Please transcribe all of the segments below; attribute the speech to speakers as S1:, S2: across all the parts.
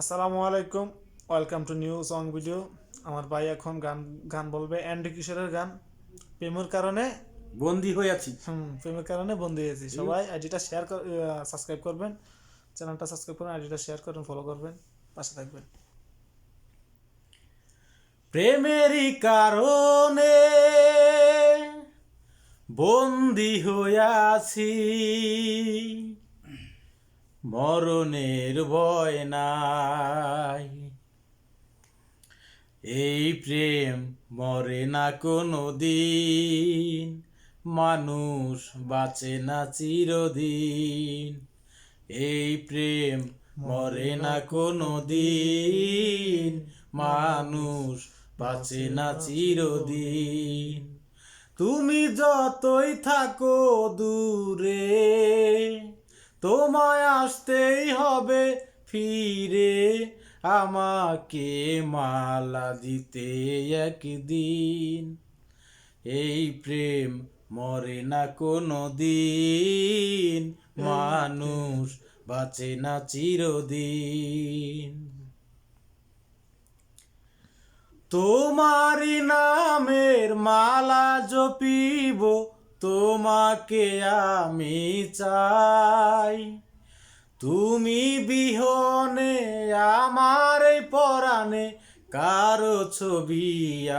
S1: আসসালামু আলাইকুম welcome to new song video. আমার ভাই এখন গান গান বলবে অ্যান্ডি কিশোরের গান। প্রেমের কারণে
S2: বন্দি হয়ে আছি।
S1: হুম প্রেমের কারণে বন্দি হয়েছি সবাই আইডিটা শেয়ার সাবস্ক্রাইব করবেন। চ্যানেলটা সাবস্ক্রাইব করবেন আইডিটা শেয়ার করবেন ফলো করবেন পাশে থাকবেন।
S2: প্রেমেরই কারণে বন্দি হয়ে আছি। মরণের ভয় নাই। এই প্রেম মরে না কোনো দিন, মানুষ বাঁচে না চিরদিন। এই প্রেম মরে না কোনো দিন, মানুষ বাঁচে না চিরদিন। তুমি যতই থাকো দূরে, তোমায় আসতেই হবে ফিরে। আমাকে মালা দিতে একদিন। এই প্রেম মরে না কোনো দিন। মানুষ বাঁচে না চিরদিন। তোমারি নামের মালা জপিব, তোমাকে আমি চাই। তুমি বিহনে আমার এই পরাণে কারও ছবি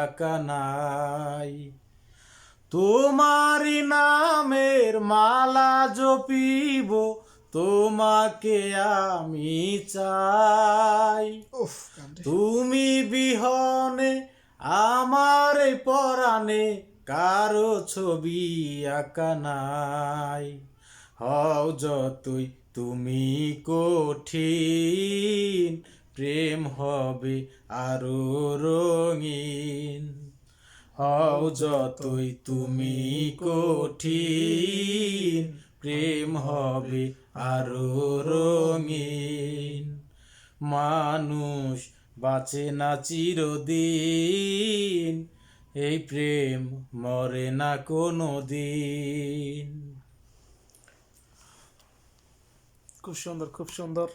S2: আঁকা নাই। তোমারি নামের মালা জপিব তোমাকে আমি চাই। তুমি বিহনে আমার এই পরাণে কারও ছবি আঁকা নাই। হও যতই তুমি কঠিন, প্রেম হবে আরও রঙিন। হও যতই তুমি কঠিন, প্রেম হবে আরও রঙিন। মানুষ বাঁচে না চিরদিন, এই প্রেম মরে না কোনো দিন।
S1: Kıvşandar kıvşandar.